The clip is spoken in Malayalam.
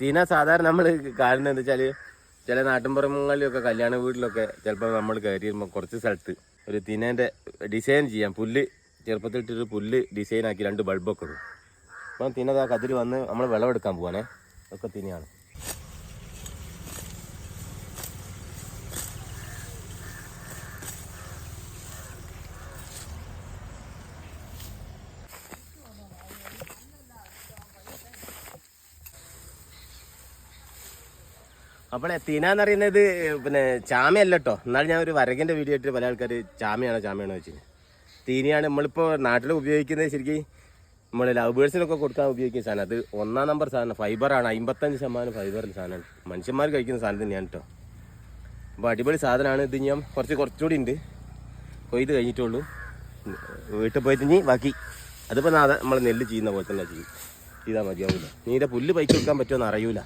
തീന സാധാരണ നമ്മൾ കാരണം എന്താ വെച്ചാൽ ചില നാട്ടിൻപുറങ്ങളിലൊക്കെ കല്യാണ വീട്ടിലൊക്കെ ചിലപ്പോൾ നമ്മൾ കയറി വരുമ്പോൾ കുറച്ച് സ്ഥലത്ത് ഒരു തിനേന്റെ ഡിസൈൻ ചെയ്യാം. പുല്ല് ചെറുപ്പത്തിൽ ഇട്ടിട്ട് പുല്ല് ഡിസൈൻ ആക്കി രണ്ട് ബൾബൊക്കെ ഇടും. അപ്പം തിനതാ കതിര് വന്ന് നമ്മൾ വിളവെടുക്കാൻ പോവാണേ. ഒക്കെ തിനയാണ്. അപ്പോൾ തിനാന്ന് പറയുന്നത് പിന്നെ ചാമയല്ല കേട്ടോ എന്നാലും ഞാൻ ഒരു വരകിന്റെ വീഡിയോ ഇട്ട് പല ആൾക്കാർ ചാമയാണോ ചാമയാണോ വെച്ച് തീനിയാണ് നമ്മളിപ്പോൾ നാട്ടിൽ ഉപയോഗിക്കുന്നത് ശരിക്കും നമ്മൾ ലവ് ബേഴ്സിനൊക്കെ കൊടുക്കാൻ ഉപയോഗിക്കുന്ന സാധനം. അത് ഒന്നാം നമ്പർ സാധനം. ഫൈബറാണ് അമ്പത്തഞ്ച് ശതമാനം ഫൈബറിന്റെ സാധനമാണ്. മനുഷ്യന്മാർ കഴിക്കുന്ന സാധനം തന്നെയാണ് കേട്ടോ അപ്പോൾ അടിപൊളി സാധനമാണ്. ഇത് ഞാൻ കുറച്ച് കുറച്ചുകൂടി ഉണ്ട്. കൊയ്ത് കഴിഞ്ഞിട്ടുള്ളൂ വീട്ടിൽ പോയിട്ട് ഇനി ബാക്കി. അതിപ്പോൾ നമ്മൾ നെല്ല് ചെയ്യുന്ന പോലെ തന്നെ ചെയ്യും ചെയ്താൽ മതിയാവില്ല നീ പുല്ല് പൈക്ക് കൊടുക്കാൻ പറ്റുമോ എന്ന് അറിയൂല.